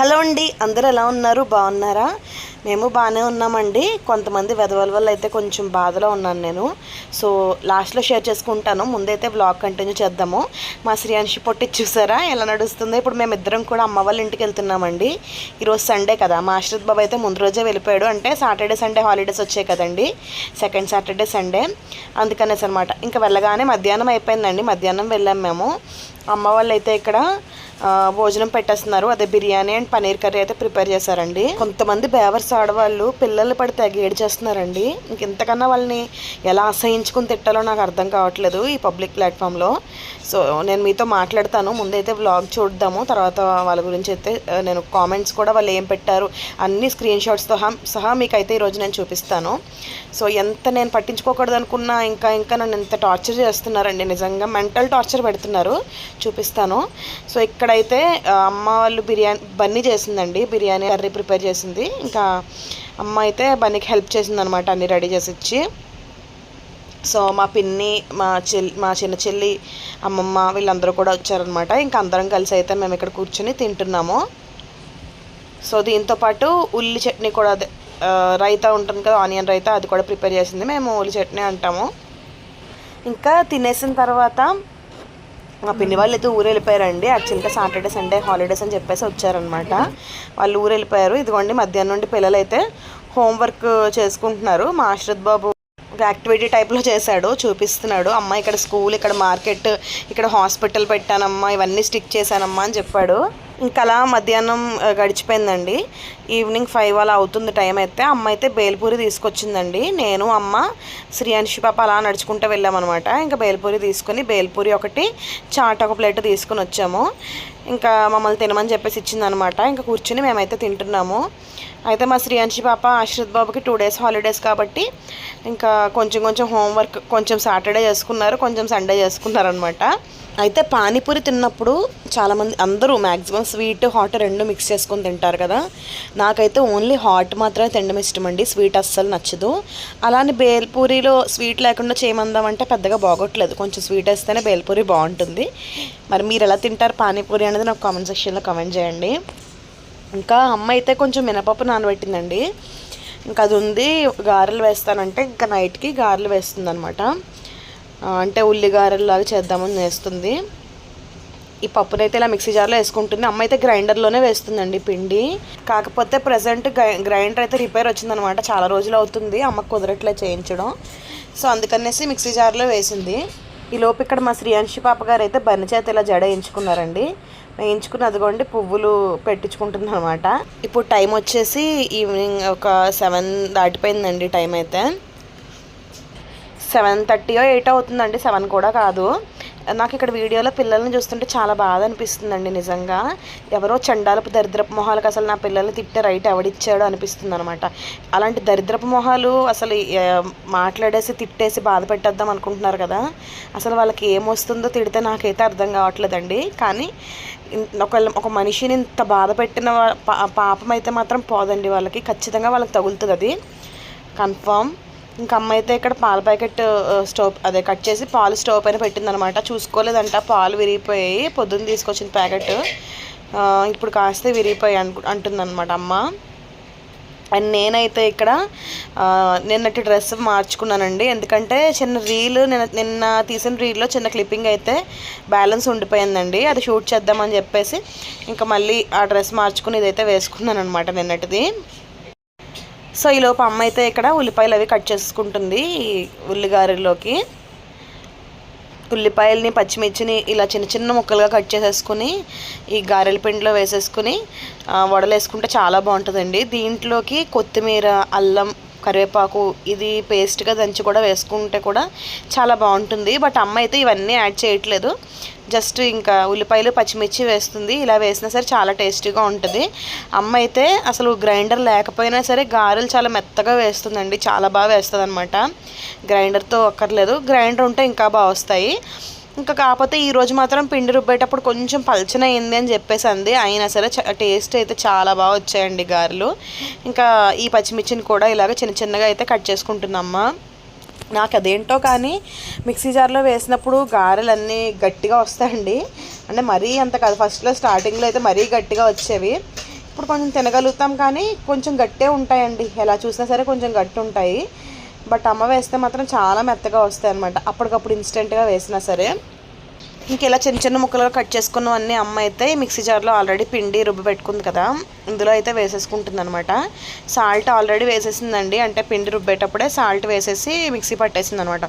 Hello అండి అందరు ఎలా ఉన్నారు? బాగున్నారా? మేము బాగానే ఉన్నామండి. కొంతమంది వెధవల వల్ల అయితే కొంచెం బాధలో ఉన్నాను నేను. సో లాస్ట్లో షేర్ చేసుకుంటాను. ముందైతే బ్లాగ్ కంటిన్యూ చేద్దాము. మా శ్రీయాంశి పొట్టి చూసారా? ఎలా నడుస్తుందో? ఇప్పుడు మేము ఇద్దరం కూడా అమ్మ వాళ్ళ ఇంటికి వెళ్తున్నామండి. ఈరోజు సండే కదా. మా ఆశ్రిత్ బాబు అయితే ముందు రోజే వెళ్ళిపోయాడు. అంటే సాటర్డే సండే హాలిడేస్ వచ్చాయి కదండి. Second Saturday Sunday. అందుకనేసి అనమాట ఇంకా వెళ్ళగానే మధ్యాహ్నం అయిపోయిందండి. మధ్యాహ్నం వెళ్ళాం మేము. అమ్మ వాళ్ళు అయితే ఇక్కడ భోజనం పెట్టేస్తున్నారు. అదే బిర్యానీ అండ్ పనీర్ కర్రీ అయితే ప్రిపేర్ చేశారండి. కొంతమంది బేవర్స్ ఆడవాళ్ళు పిల్లలు పడితే ఏడు చేస్తున్నారండి ఇంకెంతకన్నా వాళ్ళని ఎలా అసహించుకుని తిట్టాలో నాకు అర్థం కావట్లేదు ఈ పబ్లిక్ ప్లాట్ఫామ్లో. సో నేను మీతో మాట్లాడతాను. ముందైతే వ్లాగ్ చూద్దాము. తర్వాత వాళ్ళ గురించి అయితే నేను కామెంట్స్ కూడా వాళ్ళు ఏం పెట్టారు అన్ని స్క్రీన్ షాట్స్తో సహా మీకైతే ఈరోజు నేను చూపిస్తాను. సో ఎంత నేను పట్టించుకోకూడదు అనుకున్నా ఇంకా ఇంకా నన్ను ఎంత టార్చర్ చేస్తున్నారండి. నిజంగా మెంటల్ టార్చర్ పెడుతున్నారు. చూపిస్తాను. సో ఇక్కడ ఇక్కడైతే అమ్మ వాళ్ళు బిర్యానీ బన్నీ చేసిందండి. బిర్యానీ కర్రీ ప్రిపేర్ చేసింది. ఇంకా అమ్మ అయితే బన్నీకి హెల్ప్ చేసింది అనమాట అన్ని రెడీ చేసి ఇచ్చి సో మా పిన్ని మా చెల్లి మా చిన్న చెల్లి అమ్మమ్మ వీళ్ళందరూ కూడా వచ్చారనమాట ఇంకా అందరం కలిసి అయితే మేము ఇక్కడ కూర్చొని తింటున్నాము. సో దీంతో పాటు ఉల్లి చట్నీ కూడా అదే రైతా ఉంటుంది కదా ఆనియన్ రైతా అది కూడా ప్రిపేర్ చేసింది. మేము ఉల్లి చట్నీ అంటాము. ఇంకా తినేసిన తర్వాత మా పిన్ని వాళ్ళు అయితే ఊరు వెళ్ళిపోయారండి యాక్చువల్గా సాటర్డే సండే హాలిడేస్ అని చెప్పేసి వచ్చారనమాట వాళ్ళు ఊరు వెళ్ళిపోయారు ఇదిగోండి మధ్యాహ్నం నుండి పిల్లలు అయితే హోంవర్క్ చేసుకుంటున్నారు. మా ఆశ్రత్ బాబు ఒక యాక్టివిటీ టైప్లో చేశాడు చూపిస్తున్నాడు. అమ్మ ఇక్కడ స్కూల్ ఇక్కడ మార్కెట్ ఇక్కడ హాస్పిటల్ పెట్టానమ్మా ఇవన్నీ స్టిక్ చేశానమ్మా అని చెప్పాడు. ఇంకా అలా మధ్యాహ్నం గడిచిపోయిందండి. ఈవినింగ్ ఫైవ్ అలా అవుతుంది టైం అయితే. అమ్మ అయితే బేల్పూరి తీసుకొచ్చిందండి. నేను అమ్మ శ్రీయాన్షి పాప అలా నడుచుకుంటూ వెళ్ళామన్నమాట. ఇంకా బేల్పూరి తీసుకొని బేల్పూరి ఒకటి చాట్ ఒక ప్లేట్ తీసుకొని వచ్చాము. ఇంకా మమ్మల్ని తినమని చెప్పేసి ఇచ్చిందనమాట ఇంకా కూర్చుని మేమైతే తింటున్నాము. అయితే మా శ్రీయాంశి పాప ఆశ్రిత్ బాబుకి టూ డేస్ హాలిడేస్ కాబట్టి ఇంకా కొంచెం కొంచెం హోంవర్క్ కొంచెం సాటర్డే చేసుకున్నారు కొంచెం సండే చేసుకున్నారు అనమాట అయితే పానీపూరి తిన్నప్పుడు చాలామంది అందరూ మ్యాక్సిమం స్వీట్ హాట్ రెండు మిక్స్ చేసుకొని తింటారు కదా. నాకైతే ఓన్లీ హాట్ మాత్రమే తినడం ఇష్టం అండి స్వీట్ అస్సలు నచ్చదు. అలానే బేల్పూరిలో స్వీట్ లేకుండా చేయమందామంటే పెద్దగా బాగోట్లేదు. కొంచెం స్వీట్ వేస్తేనే బేల్పూరి బాగుంటుంది. మరి మీరు ఎలా తింటారు పానీపూరి అనేది నాకు కామెంట్ సెక్షన్లో కామెంట్ చేయండి. ఇంకా అమ్మ అయితే కొంచెం మినపప్పు నానబెట్టిందండి. ఇంకా అది ఉంది గారెలు వేస్తానంటే ఇంకా నైట్కి గారెలు వేస్తుంది అనమాట అంటే ఉల్లిగారెలాగా చేద్దామని వేస్తుంది. ఈ పప్పునైతే ఇలా మిక్సీ జార్లో వేసుకుంటుంది. అమ్మ అయితే గ్రైండర్లోనే వేస్తుందండి పిండి. కాకపోతే ప్రజెంట్ గ్రైండర్ అయితే రిపేర్ వచ్చిందనమాట. చాలా రోజులు అవుతుంది. అమ్మకు కుదరట్లే చేయించడం. సో అందుకనేసి మిక్సీ జార్లో వేసింది. ఈ లోపు ఇక్కడ మా శ్రీయాంశి పాప గారు అయితే బన్న చేత ఇలా జడ వేయించుకున్నారండి. వేయించుకుని అదిగోండి పువ్వులు పెట్టించుకుంటుంది అనమాట ఇప్పుడు టైం వచ్చేసి ఈవినింగ్ ఒక సెవెన్ దాటిపోయిందండి టైం అయితే. సెవెన్ థర్టీయో ఎయిట్ అవుతుందండి. సెవెన్ కూడా కాదు. నాకు ఇక్కడ వీడియోలో పిల్లల్ని చూస్తుంటే చాలా బాధ అనిపిస్తుందండి నిజంగా. ఎవరో చండాలపు దరిద్రపు మొహాలకు అసలు నా పిల్లల్ని తిట్టే రైట్ ఎవడిచ్చాడో అనిపిస్తుంది అనమాట అలాంటి దరిద్రపు మొహాలు అసలు మాట్లాడేసి తిట్టేసి బాధ పెట్టేద్దాం అనుకుంటున్నారు కదా. అసలు వాళ్ళకి ఏమొస్తుందో తిడితే నాకైతే అర్థం కావట్లేదండి. కానీ ఒక ఒక మనిషిని ఇంత బాధ పెట్టిన పా- పాపం అయితే మాత్రం పోదండి వాళ్ళకి. ఖచ్చితంగా వాళ్ళకి తగులుతుంది అది. కన్ఫామ్. ఇంకా అమ్మ అయితే ఇక్కడ పాల ప్యాకెట్ స్టవ్ అదే కట్ చేసి పాలు స్టవ్ పైన పెట్టిందనమాట చూసుకోలేదంట పాలు విరిగిపోయాయి. పొద్దున్న తీసుకొచ్చిన ప్యాకెట్ ఇప్పుడు కాస్తే విరిగిపోయాయి అను అంటుందన్నమాట అమ్మ. అండ్ నేనైతే ఇక్కడ నిన్నటి డ్రెస్ మార్చుకున్నానండి. ఎందుకంటే చిన్న రీల్ నిన్న నిన్న తీసిన రీల్లో చిన్న క్లిప్పింగ్ అయితే బ్యాలెన్స్ ఉండిపోయిందండి. అది షూట్ చేద్దామని చెప్పేసి ఇంకా మళ్ళీ ఆ డ్రెస్ మార్చుకుని ఇదైతే వేసుకున్నాను అనమాట నిన్నటిది. సో ఈ లోపు అమ్మ అయితే ఇక్కడ ఉల్లిపాయలు అవి కట్ చేసుకుంటుంది ఈ ఉల్లిగారెలోకి ఉల్లిపాయలని పచ్చిమిర్చిని ఇలా చిన్న చిన్న ముక్కలుగా కట్ చేసేసుకుని ఈ గారెల పిండిలో వేసేసుకుని వడలేసుకుంటే చాలా బాగుంటుందండి. దీంట్లోకి కొత్తిమీర అల్లం కరివేపాకు ఇది పేస్ట్గా దంచి కూడా వేసుకుంటే కూడా చాలా బాగుంటుంది. బట్ అమ్మ అయితే ఇవన్నీ యాడ్ చేయట్లేదు. జస్ట్ ఇంకా ఉల్లిపాయలు పచ్చిమిర్చి వేస్తుంది. ఇలా వేసినా సరే చాలా టేస్టీగా ఉంటుంది. అమ్మ అయితే అసలు గ్రైండర్ లేకపోయినా సరే గారెలు చాలా మెత్తగా వేస్తుందండి. చాలా బాగా వేస్తుంది అనమాట గ్రైండర్తో అక్కర్లేదు. గ్రైండర్ ఉంటే ఇంకా బాగా వస్తాయి. ఇంకా కాకపోతే ఈరోజు మాత్రం పిండి రుబ్బేటప్పుడు కొంచెం పలచన అయింది అని చెప్పేసి అంది అయినా సరే చ- టేస్ట్ అయితే చాలా బాగా వచ్చాయండి గారెలు. ఇంకా ఈ పచ్చిమిర్చిని కూడా ఇలాగ చిన్న చిన్నగా అయితే కట్ చేసుకుంటున్నామ్మా. నాకు అదేంటో కానీ మిక్సీ జార్లో వేసినప్పుడు గారెలు అన్నీ గట్టిగా వస్తాయండి. అంటే మరీ అంత కాదు. ఫస్ట్లో స్టార్టింగ్లో అయితే మరీ గట్టిగా వచ్చేవి. ఇప్పుడు కొంచెం తినగలుగుతాం కానీ కొంచెం గట్టే ఉంటాయండి. ఎలా చూసినా సరే కొంచెం గట్టి ఉంటాయి బట్ అమ్మ వేస్తే మాత్రం చాలా మెత్తగా వస్తాయి అనమాట అప్పటికప్పుడు ఇన్స్టెంట్గా వేసినా సరే. ఇంక ఇలా చిన్న చిన్న ముక్కలుగా కట్ చేసుకున్నవన్నీ అమ్మ అయితే మిక్సీ జార్లో ఆల్రెడీ పిండి రుబ్బు పెట్టుకుంది కదా. ఇందులో అయితే వేసేసుకుంటుంది అనమాట సాల్ట్ ఆల్రెడీ వేసేసిందండి. అంటే పిండి రుబ్బేటప్పుడే సాల్ట్ వేసేసి మిక్సీ పట్టేసింది అనమాట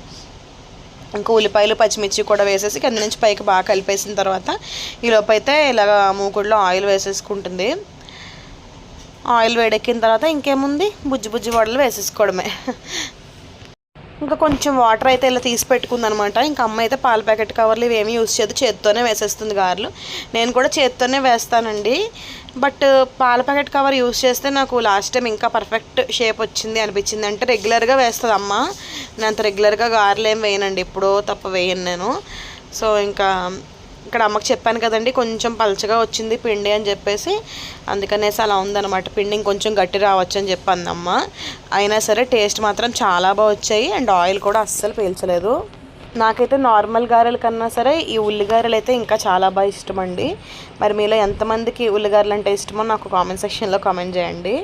ఇంకా ఉల్లిపాయలు పచ్చిమిర్చి కూడా వేసేసి కింద నుంచి పైకి బాగా కలిపేసిన తర్వాత ఈ అయితే ఇలాగ మూకుడులో ఆయిల్ వేసేసుకుంటుంది. ఆయిల్ వేడెక్కిన తర్వాత ఇంకేముంది? బుజ్జి బుజ్జి వడలు వేసేసుకోవడమే. ఇంకా కొంచెం వాటర్ అయితే ఇలా తీసి పెట్టుకుందనమాట. ఇంకా అమ్మ అయితే పాల ప్యాకెట్ కవర్లు ఇవేమీ యూస్ చేయదు. చేత్తోనే వేసేస్తుంది గారెలు. నేను కూడా చేత్తోనే వేస్తానండి. బట్ పాల ప్యాకెట్ కవర్ యూస్ చేస్తే నాకు లాస్ట్ టైం ఇంకా పర్ఫెక్ట్ షేప్ వచ్చింది అనిపించింది. అంటే రెగ్యులర్గా వేస్తుంది అమ్మ. నేను అంత రెగ్యులర్గా గారెలు ఏం వేయనండి. ఎప్పుడో తప్ప వేయను నేను. సో ఇంకా ఇక్కడ అమ్మకి చెప్పాను కదండి కొంచెం పలచగా వచ్చింది పిండి అని చెప్పేసి అందుకనేసి అలా ఉందన్నమాట. పిండి ఇంకొంచెం గట్టి రావచ్చు అని చెప్పందమ్మ అయినా సరే టేస్ట్ మాత్రం చాలా బాగా వచ్చాయి అండ్ ఆయిల్ కూడా అస్సలు పీల్చలేదు. నాకైతే నార్మల్ గారెల కన్నా సరే ఈ ఉల్లిగారెలు అయితే ఇంకా చాలా బాగా ఇష్టం అండి మరి మీలో ఎంతమందికి ఉల్లిగారెలు అంటే ఇష్టమో నాకు కామెంట్ సెక్షన్లో కామెంట్ చేయండి.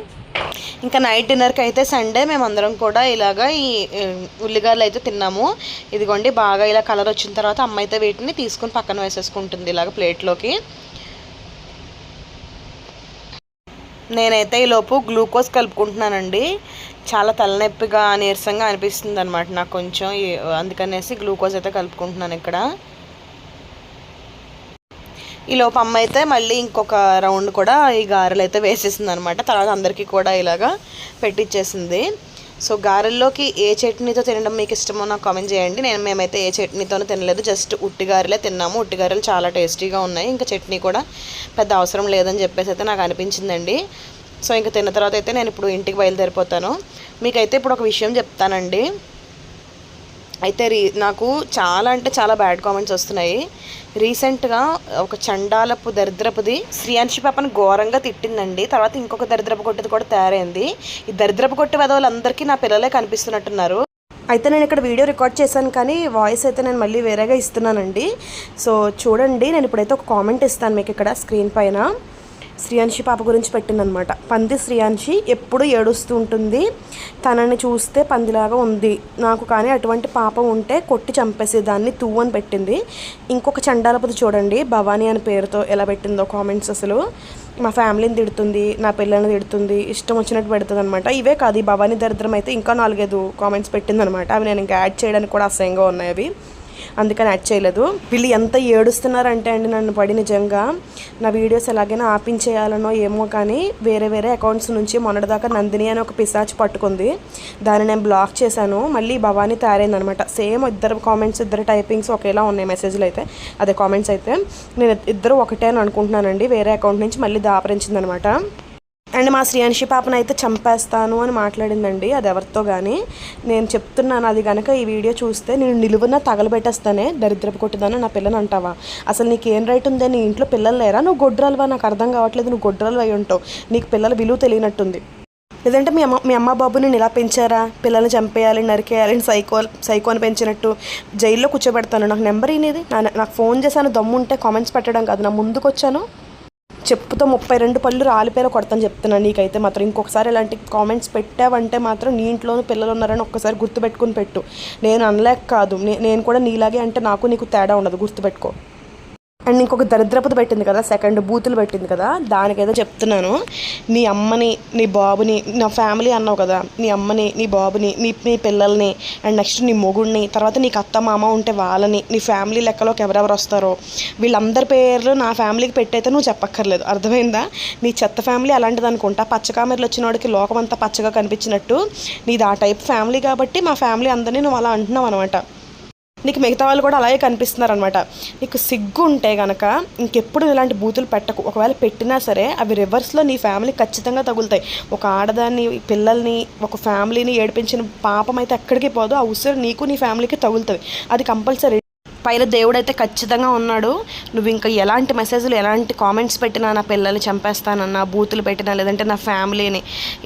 ఇంకా నైట్ డిన్నర్కి అయితే సండే మేమందరం కూడా ఇలాగా ఈ ఉల్లిగడ్డలు అయితే తిన్నాము. ఇదిగోండి బాగా ఇలా కలర్ వచ్చిన తర్వాత అమ్మ అయితే వీటిని తీసుకుని పక్కన వేసేసుకుంటుంది ఇలాగ ప్లేట్లోకి. నేనైతే ఈలోపు గ్లూకోజ్ కలుపుకుంటున్నానండి. చాలా తలనొప్పిగా నీరసంగా అనిపిస్తుంది అనమాట నాకు కొంచెం. అందుకనేసి గ్లూకోజ్ అయితే కలుపుకుంటున్నాను ఇక్కడ. ఈ అమ్మ అయితే మళ్ళీ ఇంకొక రౌండ్ కూడా ఈ గారెలు అయితే వేసేసింది అనమాట తర్వాత అందరికీ కూడా ఇలాగా పెట్టించేసింది సో గారెల్లోకి ఏ చట్నీతో తినడం మీకు ఇష్టమో నాకు కామెంట్ చేయండి. నేను మేమైతే ఏ చట్నీతోనూ తినలేదు. జస్ట్ ఉట్టి గారెలే తిన్నాము. ఉట్టి గారెలు చాలా టేస్టీగా ఉన్నాయి. ఇంకా చట్నీ కూడా పెద్ద అవసరం లేదని చెప్పేసి అయితే నాకు అనిపించిందండి. సో ఇంకా తిన్న తర్వాత అయితే నేను ఇప్పుడు ఇంటికి బయలుదేరిపోతాను. మీకైతే ఇప్పుడు ఒక విషయం చెప్తానండి. అయితే రీ నాకు చాలా అంటే చాలా బ్యాడ్ కామెంట్స్ వస్తున్నాయి. రీసెంట్గా ఒక చండాలపు దరిద్రపుది శ్రీయాంశి పాపను ఘోరంగా తిట్టిందండి. తర్వాత ఇంకొక దరిద్రపు కొట్టుది కూడా తయారైంది. ఈ దరిద్రపు కొట్టు వదవులందరికీ నా పిల్లలే కనిపిస్తున్నట్టున్నారు. అయితే నేను ఇక్కడ వీడియో రికార్డ్ చేశాను కానీ వాయిస్ అయితే నేను మళ్ళీ వేరేగా ఇస్తున్నానండి. సో చూడండి నేను ఇప్పుడైతే ఒక కామెంట్ ఇస్తాను మీకు ఇక్కడ స్క్రీన్ పైన. శ్రీయాంశి పాప గురించి పెట్టిందనమాట. పంది శ్రీయాంశి ఎప్పుడు ఏడుస్తూ ఉంటుంది. తనని చూస్తే పందిలాగా ఉంది. నాకు కానీ అటువంటి పాప ఉంటే కొట్టి చంపేసి దాన్ని తువ్వు అని పెట్టింది. ఇంకొక చండాలపతి చూడండి. భవానీ అనే పేరుతో ఎలా పెట్టిందో కామెంట్స్ అసలు. మా ఫ్యామిలీని తిడుతుంది నా పిల్లల్ని తిడుతుంది ఇష్టం వచ్చినట్టు పెడుతుంది అనమాట ఇవే కాదు ఈ భవానీ దరిద్రం అయితే ఇంకా నాలుగైదు కామెంట్స్ పెట్టిందనమాట. అవి నేను ఇంకా యాడ్ చేయడానికి కూడా అసహ్యంగా ఉన్నాయి అవి. అందుకని యాడ్ చేయలేదు. వీళ్ళు ఎంత ఏడుస్తున్నారంటే అండి నన్ను పడి నిజంగా. నా వీడియోస్ ఎలాగైనా ఆపించేయాలనో ఏమో కానీ వేరే వేరే అకౌంట్స్ నుంచి మొన్నటిదాకా నందిని అని ఒక పిశాచి పట్టుకుంది. దాన్ని నేను బ్లాక్ చేశాను. మళ్ళీ భవానీ తయారైందనమాట. సేమ్ ఇద్దరు కామెంట్స్ ఇద్దరు టైపింగ్స్ ఒకేలా ఉన్నాయి మెసేజ్లు అయితే. అదే కామెంట్స్ అయితే. నేను ఇద్దరు ఒకటే అని అనుకుంటున్నానండి. వేరే అకౌంట్ నుంచి మళ్ళీ దాపరించిందనమాట. అండ్ మా శ్రీయాన్షి పాపను అయితే చంపేస్తాను అని మాట్లాడిందండి అది ఎవరితో కానీ నేను చెప్తున్నాను అది కనుక ఈ వీడియో చూస్తే నేను నిలువున తగలబెట్టేస్తానే దరిద్రపు కొట్టిదాన్ని నా పిల్లని అంటావా. అసలు నీకు ఏం రైట్ ఉందే నీ ఇంట్లో పిల్లలు లేరా? నువ్వు గొడ్రాలువా? నాకు అర్థం కావట్లేదు నువ్వు గొడ్రాలు అయి ఉంటావు. నీకు పిల్లల విలువ తెలియనట్టుంది. లేదంటే మీ అమ్మ మీ అమ్మ బాబు నేను ఇలా పెంచారా? పిల్లల్ని చంపేయాలి నరికేయాలి సైకో సైకోని పెంచినట్టు జైల్లో కూర్చోబెడతాను. నాకు నెంబర్ ఇనేది నాకు ఫోన్ చేశాను దమ్ముంటే కామెంట్స్ పెట్టడం కాదు. నా ముందుకు వచ్చాను చెప్పుతో ముప్పై రెండు పళ్ళు రాలిపోయిన కొడతాను చెప్తున్నాను నీకైతే మాత్రం. ఇంకొకసారి ఇలాంటి కామెంట్స్ పెట్టావంటే మాత్రం నీ ఇంట్లోనూ పిల్లలు ఉన్నారని ఒక్కసారి గుర్తుపెట్టుకుని పెట్టు. నేను అనలేక కాదు. నేను కూడా నీలాగే అంటే నాకు నీకు తేడా ఉండదు. గుర్తుపెట్టుకో. అండ్ ఇంకొక దరిద్రపతి పెట్టింది కదా సెకండ్ బూతులు పెట్టింది కదా దానికైతే చెప్తున్నాను. నీ అమ్మని నీ బాబుని నా ఫ్యామిలీ అన్నావు కదా నీ అమ్మని నీ బాబుని నీ నీ పిల్లల్ని అండ్ నెక్స్ట్ నీ మొగుడిని తర్వాత నీకు అత్త మామ ఉంటే వాళ్ళని నీ ఫ్యామిలీ లెక్కలోకి ఎవరెవరు వస్తారో వీళ్ళందరి పేర్లు నా ఫ్యామిలీకి పెట్టయితే నువ్వు చెప్పక్కర్లేదు. అర్థమైందా? నీ చెత్త ఫ్యామిలీ అలాంటిది అనుకుంటా. పచ్చకామెరలు వచ్చిన వాడికి లోకం అంతా పచ్చగా కనిపించినట్టు. నీది ఆ టైప్ ఫ్యామిలీ కాబట్టి మా ఫ్యామిలీ అందరినీ నువ్వు అలా అంటున్నావు అనమాట. నీకు మిగతా వాళ్ళు కూడా అలాగే కనిపిస్తున్నారు అనమాట నీకు సిగ్గు ఉంటే గనక ఇంకెప్పుడు ఇలాంటి బూతులు పెట్టకు. ఒకవేళ పెట్టినా సరే అవి రివర్స్లో నీ ఫ్యామిలీ ఖచ్చితంగా తగులుతాయి. ఒక ఆడదాన్ని పిల్లల్ని ఒక ఫ్యామిలీని ఏడిపించిన పాపం అయితే ఎక్కడికి పోదు. ఆ ఉసిరు నీకు నీ ఫ్యామిలీకి తగులుతుంది. అది కంపల్సరీ. పైన దేవుడైతే ఖచ్చితంగా ఉన్నాడు. నువ్వు ఇంకా ఎలాంటి మెసేజ్లు ఎలాంటి కామెంట్స్ పెట్టినా నా పిల్లల్ని చంపేస్తానన్నా బూతులు పెట్టినా లేదంటే నా ఫ్యామిలీని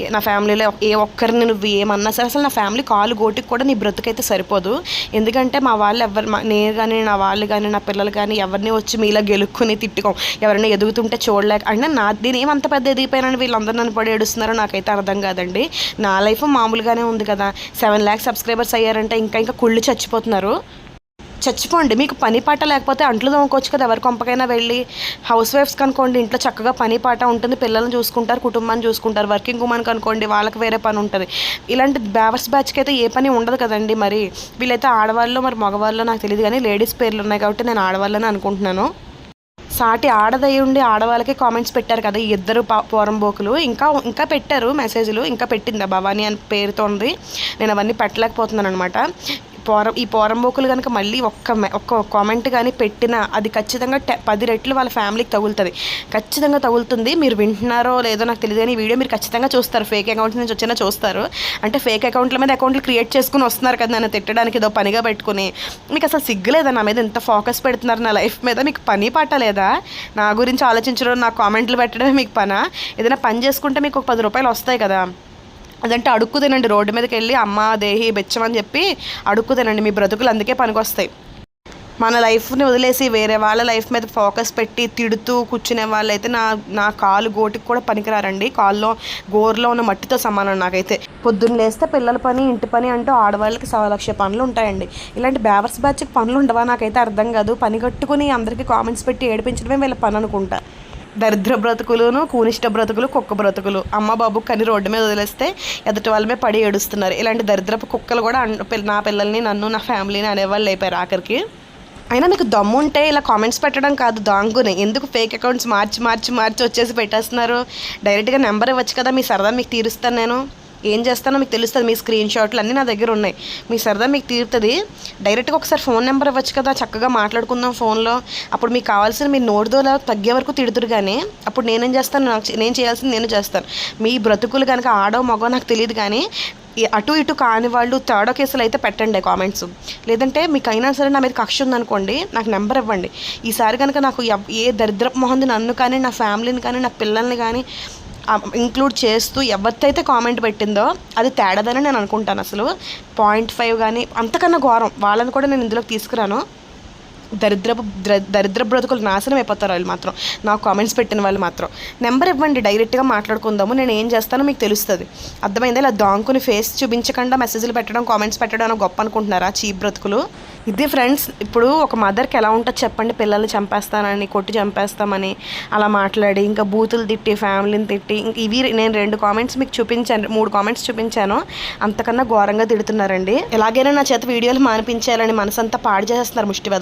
నా ఫ్యామిలీలో ఏ ఒక్కరిని నువ్వు ఏమన్నా సరే అసలు నా ఫ్యామిలీ కాలు గోటికి కూడా నీ బ్రతుకైతే సరిపోదు. ఎందుకంటే మా వాళ్ళు ఎవరు మా- నేను కానీ నా వాళ్ళు కానీ నా పిల్లలు కానీ ఎవరిని వచ్చి మీలా గెలుక్కుని తిట్టుకోం. ఎవరైనా ఎదుగుతుంటే చూడలేక అంటే నా నేను ఏమంత పెద్ద ఎదిగిపోయినాను వీళ్ళందరూ నన్ను పడి ఏడుస్తున్నారో నాకైతే అర్థం కాదండి. నా లైఫ్ మామూలుగానే ఉంది కదా. సెవెన్ ల్యాక్స్ సబ్స్క్రైబర్స్ అయ్యారంటే ఇంకా ఇంకా కుళ్ళు చచ్చిపోతున్నారు. చచ్చిపోండి. మీకు పని పాట లేకపోతే అంట్లు తోముకోవచ్చు కదా. ఎవరి కొంపకైనా వెళ్ళి హౌస్ వైఫ్స్ కనుకోండి. ఇంట్లో చక్కగా పని పాట ఉంటుంది. పిల్లల్ని చూసుకుంటారు కుటుంబాన్ని చూసుకుంటారు. వర్కింగ్ ఉమెన్ కనుకోండి వాళ్ళకి వేరే పని ఉంటుంది. ఇలాంటి బ్యావర్స్ బ్యాచ్కి అయితే ఏ పని ఉండదు కదండి మరి. వీళ్ళైతే ఆడవాళ్ళు మరి మగవాళ్ళు నాకు తెలియదు కానీ లేడీస్ పేర్లు ఉన్నాయి కాబట్టి నేను ఆడవాళ్ళని అనుకుంటున్నాను. సాటి ఆడదై ఉండి ఆడవాళ్ళకి కామెంట్స్ పెట్టారు కదా ఈ ఇద్దరు పా పోరంబోకులు ఇంకా ఇంకా పెట్టారు మెసేజ్లు. ఇంకా పెట్టిందా భవానీ అని పేరుతో ఉంది నేను అవన్నీ పెట్టలేకపోతున్నాను అనమాట పోరం ఈ పోరంబోకులు కనుక మళ్ళీ ఒక్క ఒక్క కామెంట్ కానీ పెట్టినా అది ఖచ్చితంగా టె పది రెట్లు వాళ్ళ ఫ్యామిలీకి తగులుతుంది. ఖచ్చితంగా తగులుతుంది. మీరు వింటున్నారో లేదో నాకు తెలియదు కానీ వీడియో మీరు ఖచ్చితంగా చూస్తారు. ఫేక్ అకౌంట్స్ నుంచి వచ్చినా చూస్తారు. అంటే ఫేక్ అకౌంట్ల మీద అకౌంట్లు క్రియేట్ చేసుకుని వస్తున్నారు కదా నన్ను తిట్టడానికి ఏదో పనిగా పెట్టుకుని. మీకు అసలు సిగ్గులేదా నా మీద? ఎంత ఫోకస్ పెడుతున్నారు నా లైఫ్ మీద? మీకు పని పాట లేదా? నా గురించి ఆలోచించడం నా కామెంట్లు పెట్టడమే మీకు పనా? ఏదైనా పని చేసుకుంటే మీకు ఒక పది రూపాయలు వస్తాయి కదా. అదంటే అడుక్కు తినండి రోడ్డు మీదకి వెళ్ళి అమ్మ దేహి బెచ్చమని చెప్పి అడుక్కు తినండి మీ బ్రతుకులు అందుకే పనికొస్తాయి. మన లైఫ్ని వదిలేసి వేరే వాళ్ళ లైఫ్ మీద ఫోకస్ పెట్టి తిడుతూ కూర్చునే వాళ్ళైతే నా నా కాలు గోటికి కూడా పనికిరారండి. కాల్లో గోర్లో ఉన్న మట్టితో సమానం నాకైతే. పొద్దున్న లేస్తే పిల్లల పని ఇంటి పని అంటూ ఆడవాళ్ళకి సవా లక్ష పనులు ఉంటాయండి. ఇలాంటి బ్యావర్స్ బ్యాచ్కి పనులు ఉండవా నాకైతే అర్థం కాదు. పని కట్టుకుని అందరికీ కామెంట్స్ పెట్టి ఏడిపించడమే వీళ్ళ పని అనుకుంటా. దరిద్ర బ్రతుకులును కూనిష్ట బ్రతుకులు కుక్క బ్రతుకులు. అమ్మ బాబు కని రోడ్డు మీద వదిలేస్తే ఎదుటి వాళ్ళమే పడి ఏడుస్తున్నారు. ఇలాంటి దరిద్రపు కుక్కలు కూడా అన్- పిల్ల- నా పిల్లల్ని నన్ను నా ఫ్యామిలీని అనేవాళ్ళు అయిపోయారు ఆఖరికి. అయినా మీకు దమ్ము ఉంటే ఇలా కామెంట్స్ పెట్టడం కాదు దాంగుని. ఎందుకు ఫేక్ అకౌంట్స్ మార్చి మార్చి మార్చి వచ్చేసి పెట్టేస్తున్నారు? డైరెక్ట్గా నెంబర్ ఇవ్వచ్చు కదా మీ సరదా మీకు తీరుస్తాను నేను. ఏం చేస్తానో మీకు తెలుస్తుంది మీ స్క్రీన్ షాట్లు అన్నీ నా దగ్గర ఉన్నాయి. మీ సరదా మీకు తీరుతుంది. డైరెక్ట్గా ఒకసారి ఫోన్ నెంబర్ ఇవ్వచ్చు కదా చక్కగా మాట్లాడుకుందాం ఫోన్లో అప్పుడు మీకు కావాల్సిన మీ నోటిదోలా తగ్గే వరకు తిడుతురు కానీ అప్పుడు నేనేం చేస్తాను నాకు నేను చేయాల్సింది నేను చేస్తాను. మీ బ్రతుకులు కనుక ఆడో మగో నాకు తెలియదు కానీ అటు ఇటు కాని వాళ్ళు థర్డ్ కేసులు అయితే పెట్టండి కామెంట్స్ లేదంటే మీకు అయినా సరే నా మీద కక్ష ఉందనుకోండి నాకు నెంబర్ ఇవ్వండి. ఈసారి కనుక నాకు ఏ దరిద్రపు మొహంది నన్ను కానీ నా ఫ్యామిలీని కానీ నా పిల్లల్ని కానీ ఇంక్లూడ్ చేస్తూ ఎవరితైతే కామెంట్ పెట్టిందో అది తేడాదని నేను అనుకుంటాను అసలు. పాయింట్ ఫైవ్ కానీ అంతకన్నా ఘోరం. వాళ్ళని కూడా నేను ఇందులోకి తీసుకురాను. దరిద్ర దరిద్ర బ్రతుకులు నాశనం అయిపోతారు వాళ్ళు మాత్రం. నాకు కామెంట్స్ పెట్టిన వాళ్ళు మాత్రం. నెంబర్ ఇవ్వండి డైరెక్ట్గా మాట్లాడుకుందాము. నేను ఏం చేస్తానో మీకు తెలుస్తుంది. అర్థమైందా? ఇలా దాంకుని ఫేస్ చూపించకుండా మెసేజ్లు పెట్టడం కామెంట్స్ పెట్టడం అని గొప్ప అనుకుంటున్నారా చీప్ బ్రతుకులు? ఇది ఫ్రెండ్స్ ఇప్పుడు ఒక మదర్కి ఎలా ఉంటుంది చెప్పండి పిల్లల్ని చంపేస్తానని కొట్టి చంపేస్తామని అలా మాట్లాడి ఇంకా బూతులు తిట్టి ఫ్యామిలీని తిట్టి ఇవి నేను రెండు కామెంట్స్ మీకు చూపించాను మూడు కామెంట్స్ చూపించాను. అంతకన్నా ఘోరంగా తిడుతున్నారండి. ఎలాగైనా నా చేత వీడియోలు మానిపించాలని మనసంతా పాడు చేసేస్తున్నారు ముష్టి